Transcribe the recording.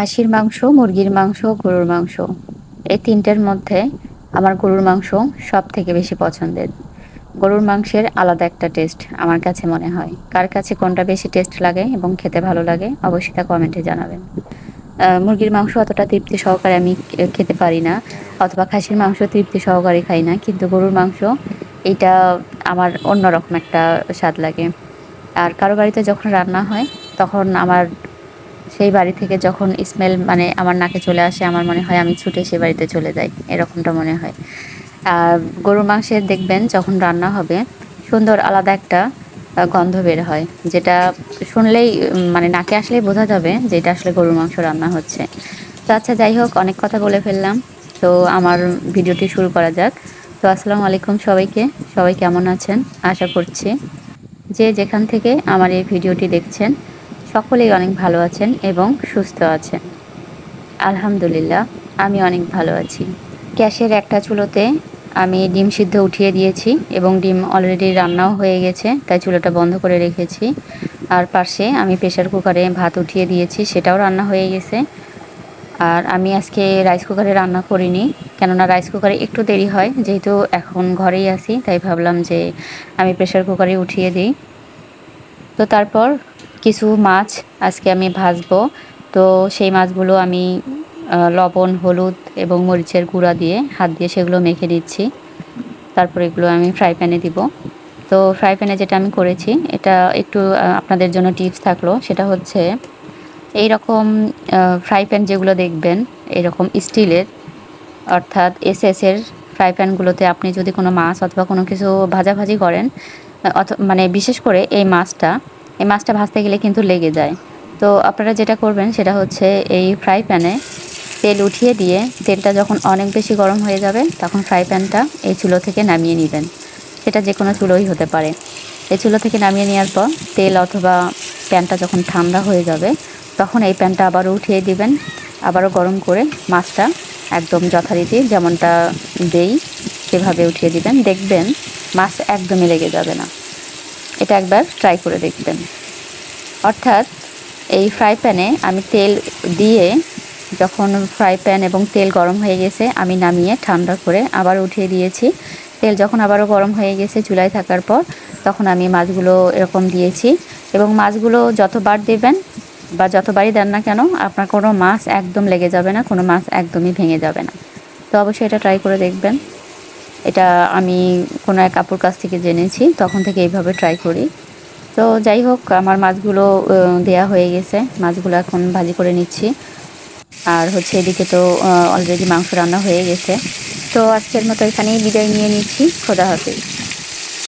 খাসির মাংস, মুরগির মাংস, গরুর মাংস। এই তিনটের মধ্যে আমার গরুর মাংস সব থেকে বেশি পছন্দের। গরুর মাংসের আলাদা একটা টেস্ট আমার কাছে মনে হয়। কার কাছে কোনটা বেশি টেস্ট লাগে এবং খেতে ভালো লাগে অবশ্যই তা কমেন্টে জানাবেন। মুরগির মাংস অতটা তৃপ্তি সহকারে আমি খেতে পারি না অথবা খাসির মাংস তৃপ্তি সহকারে খাই না, কিন্তু গরুর মাংস এইটা আমার অন্যরকম একটা স্বাদ লাগে। আর কারও বাড়িতে যখন রান্না হয়, তখন আমার সেই বাড়ি থেকে যখন স্মেল মানে আমার নাকে চলে আসে, আমার মনে হয় আমি ছুটে সে বাড়িতে চলে যাই, এরকমটা মনে হয়। আর গরুর মাংসের দেখবেন যখন রান্না হবে, সুন্দর আলাদা একটা গন্ধ বের হয়, যেটা শুনলেই মানে নাকে আসলেই বোঝা যাবে যে এটা আসলে গরুর মাংস রান্না হচ্ছে। তো আচ্ছা যাই হোক, অনেক কথা বলে ফেললাম। তো আমার ভিডিওটি শুরু করা যাক। তো আসসালামু আলাইকুম সবাইকে। সবাই কেমন আছেন? আশা করছি যে যেখান থেকে আমার এই ভিডিওটি দেখছেন সকলেই অনেক ভালো আছেন এবং সুস্থ আছেন। আলহামদুলিল্লাহ, আমি অনেক ভালো আছি। গ্যাসের একটা চুলোতে আমি ডিম সিদ্ধ উঠিয়ে দিয়েছি এবং ডিম অলরেডি রান্নাও হয়ে গেছে, তাই চুলোটা বন্ধ করে রেখেছি। আর পাশে আমি প্রেশার কুকারে ভাত উঠিয়ে দিয়েছি, সেটাও রান্না হয়ে গেছে। আর আমি আজকে রাইস কুকারে রান্না করিনি, কেননা রাইস কুকারে একটু দেরি হয়, যেহেতু এখন ঘরেই আছি, তাই ভাবলাম যে আমি প্রেশার কুকারে উঠিয়ে দিই। তো তারপর কিছু মাছ আজকে আমি ভাজবো। তো সেই মাছগুলো আমি লবণ, হলুদ এবং মরিচের গুঁড়া দিয়ে হাত দিয়ে সেগুলো মেখে দিচ্ছি তারপর এগুলো আমি ফ্রাই প্যানে দিব। তো ফ্রাই প্যানে যেটা আমি করেছি, এটা একটু আপনাদের জন্য টিপস থাকল। সেটা হচ্ছে এই রকম ফ্রাই প্যান যেগুলো দেখবেন, এরকম স্টিলের, অর্থাৎ এস এর ফ্রাই প্যানগুলোতে আপনি যদি কোনো মাছ অথবা কোনো কিছু ভাজাভাজি করেন, অথ মানে বিশেষ করে এই মাছটা এই মাছটা ভাজতে গেলে কিন্তু লেগে যায়। তো আপনারা যেটা করবেন সেটা হচ্ছে এই ফ্রাই প্যানে তেল উঠিয়ে দিয়ে তেলটা যখন অনেক বেশি গরম হয়ে যাবে, তখন ফ্রাই প্যানটা এই চুলো থেকে নামিয়ে নেবেন। সেটা যে কোনো চুলোই হতে পারে। এই চুলো থেকে নামিয়ে নেওয়ার পর তেল অথবা প্যানটা যখন ঠান্ডা হয়ে যাবে, তখন এই প্যানটা আবারও উঠিয়ে দিবেন। আবারও গরম করে মাছটা একদম যথারীতি যেমনটা দেই, সেভাবে উঠিয়ে দিবেন। দেখবেন মাছ একদমই লেগে যাবে না। এটা একবার ট্রাই করে দেখবেন। অর্থাৎ এই ফ্রাই প্যানে আমি তেল দিয়ে যখন ফ্রাই প্যান এবং তেল গরম হয়ে গেছে, আমি নামিয়ে ঠান্ডা করে আবার উঠিয়ে দিয়েছি। তেল যখন আবারও গরম হয়ে গেছে চুলায় থাকার পর, তখন আমি মাছগুলো এরকম দিয়েছি এবং মাছগুলো যতবার দেবেন বা যতবারই দেন না কেন, আপনার কোনো মাছ একদম লেগে যাবে না, কোনো মাছ একদমই ভেঙে যাবে না। তো অবশ্যই এটা ট্রাই করে দেখবেন। এটা আমি কোনো এক কাপড় কাছ থেকে জেনেছি, তখন থেকে এইভাবে ট্রাই করি। তো যাই হোক, আমার মাছগুলো দেয়া হয়ে গেছে। মাছগুলো এখন ভাজি করে নিচ্ছি। আর হচ্ছে এদিকে তো অলরেডি মাংস রান্না হয়ে গেছে। তো আজকের মতো এখানেই বিদায় নিয়ে নিচ্ছি। খোদা হাফিজ।